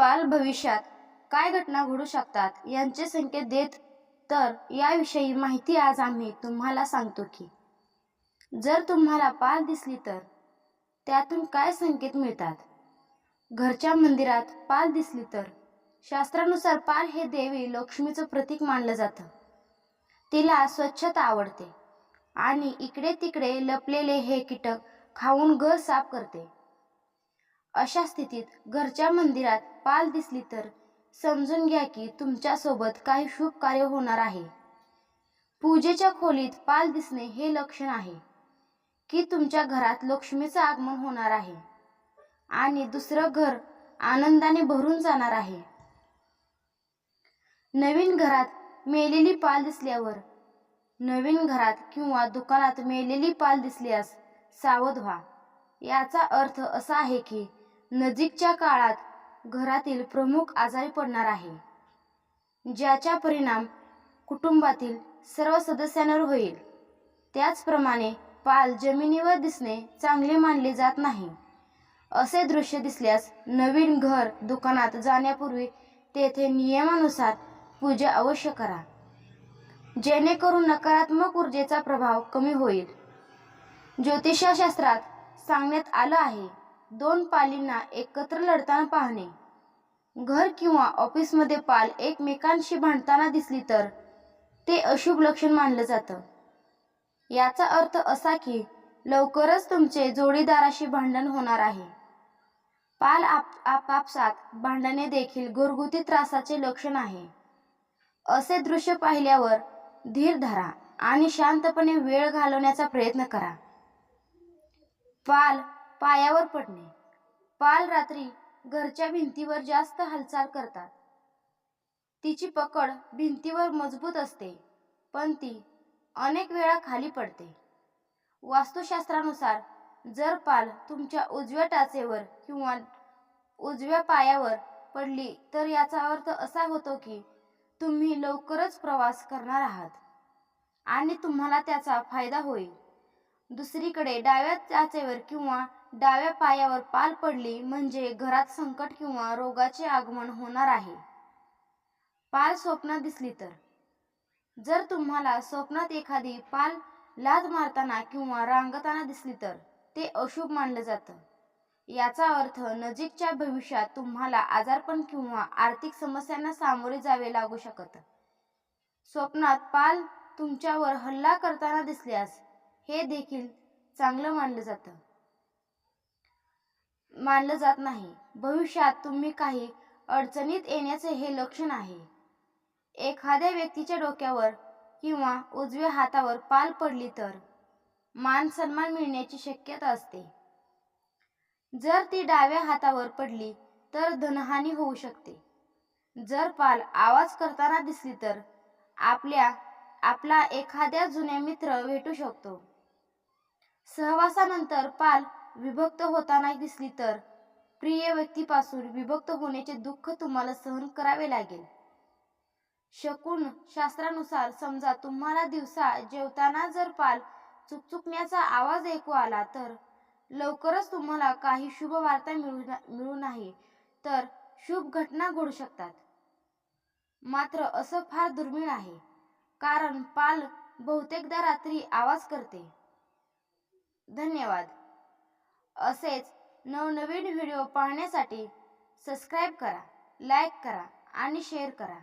पाल भविष्यात काय घटना घडू शकतात यांचे संकेत देत तर याविषयी माहिती आज आम्ही तुम्हाला सांगतो की जर तुम्हाला पाल दिसली तर त्यातून काय संकेत मिळतात? घरच्या मंदिरात पाल दिसली तर शास्त्रानुसार पाल हे देवी लक्ष्मीचं प्रतीक मानलं जातं. तिला स्वच्छता आवडते आणि इकडे तिकडे लपलेले हे कीटक खाऊन घर साफ करते. अशा स्थितीत घरच्या मंदिरात पाल दिसली तर समजून घ्या की तुमच्यासोबत काही शुभ कार्य होणार आहे. पूजेच्या खोलीत पाल दिसणे हे लक्षण आहे की तुमच्या घरात लक्ष्मीचं आगमन होणार आहे आणि दुसरं घर आनंदाने भरून जाणार आहे. नवीन घरात मेलेली पाल दिसल्यावर नवीन घरात किंवा दुकानात मेलेली पाल दिसल्यास सावध व्हा. याचा अर्थ असा आहे की नजीकच्या काळात घरातील प्रमुख आजारी पडणार आहे. ज्याचा परिणाम कुटुंबातील सर्व सदस्यांवर होईल. त्याचप्रमाणे पाल जमिनीवर दिसणे चांगले मानले जात नाही. असे दृश्य दिसल्यास नवीन घर दुकानात जाण्यापूर्वी तेथे नियमानुसार पूजा अवश्य करा. जेणेकरून नकारात्मक ऊर्जेचा प्रभाव कमी होईल. ज्योतिषशास्त्रात सांगण्यात आलं आहे दोन पालींना एकत्र लढताना पाहणे. घर किंवा ऑफिसमध्ये पाल एकमेकांशी भांडताना दिसली तर ते अशुभ लक्षण मानलं जातं. याचा अर्थ असा की लवकरच तुमचे जोडीदाराशी भांडण होणार आहे. पाल आप आपापसात भांडणे देखील घरगुती त्रासाचे लक्षण आहे. असे दृश्य पाहिल्यावर धीर धरा आणि शांतपणे वेळ घालवण्याचा प्रयत्न करा. पाल पायावर पडणे. पाल रात्री घरच्या भिंतीवर जास्त हालचाल करतात. तिची पकड भिंतीवर मजबूत असते पण ती अनेक वेळा खाली पडते. वास्तुशास्त्रानुसार जर पाल तुमच्या उजव्या टाचेवर किंवा उजव्या पायावर पडली तर याचा अर्थ असा होतो की तुम्ही लवकरच प्रवास करणार आहात आणि तुम्हाला त्याचा फायदा होईल. दुसरीकडे डाव्या टाचेवर किंवा डाव्या पायावर पाल पडली म्हणजे घरात संकट किंवा रोगाचे आगमन होणार आहे. पाल स्वप्नात दिसली तर. जर तुम्हाला स्वप्नात एखादी पाल लाद मारताना किंवा रांगताना दिसली तर ते अशुभ मानलं जातं. याचा अर्थ नजीकच्या भविष्यात तुम्हाला आजारपण किंवा आर्थिक समस्यांना सामोरे जावे लागू शकतं. स्वप्नात पाल तुमच्यावर हल्ला करताना दिसल्यास हे देखील चांगलं मानलं जातं. मानलं जात नाही. भविष्यात तुम्ही काही अडचणीत येण्याचे हे लक्षण आहे. एखाद्या व्यक्तीच्या डोक्यावर किंवा उजव्या हातावर पाल पडली तर मान सन्मान मिळण्याची शक्यता असते. जर ती डाव्या हातावर पडली तर धनहानी होऊ शकते. जर पाल आवाज करताना दिसली तर आपल्या आपला एखाद्या जुन्या मित्र भेटू शकतो. सहवासानंतर पाल विभक्त होताना दिसली तर प्रिय व्यक्तीपासून विभक्त होण्याचे दुःख तुम्हाला सहन करावे लागेल. शकून शास्त्रानुसार समजा तुम्हाला दिवसा जेवताना जर पाल चुकचुकण्याचा आवाज ऐकू आला तर लवकरच तुम्हाला काही शुभ वार्ता मिळू मिळू नाही तर शुभ घटना घडू शकतात. मात्र असं फार दुर्मिळ आहे कारण पाल बहुतेकदा रात्री आवाज करते. धन्यवाद. असेच नवनवीन व्हिडिओ पाहण्यासाठी सबस्क्राईब करा लाईक करा आणि शेअर करा.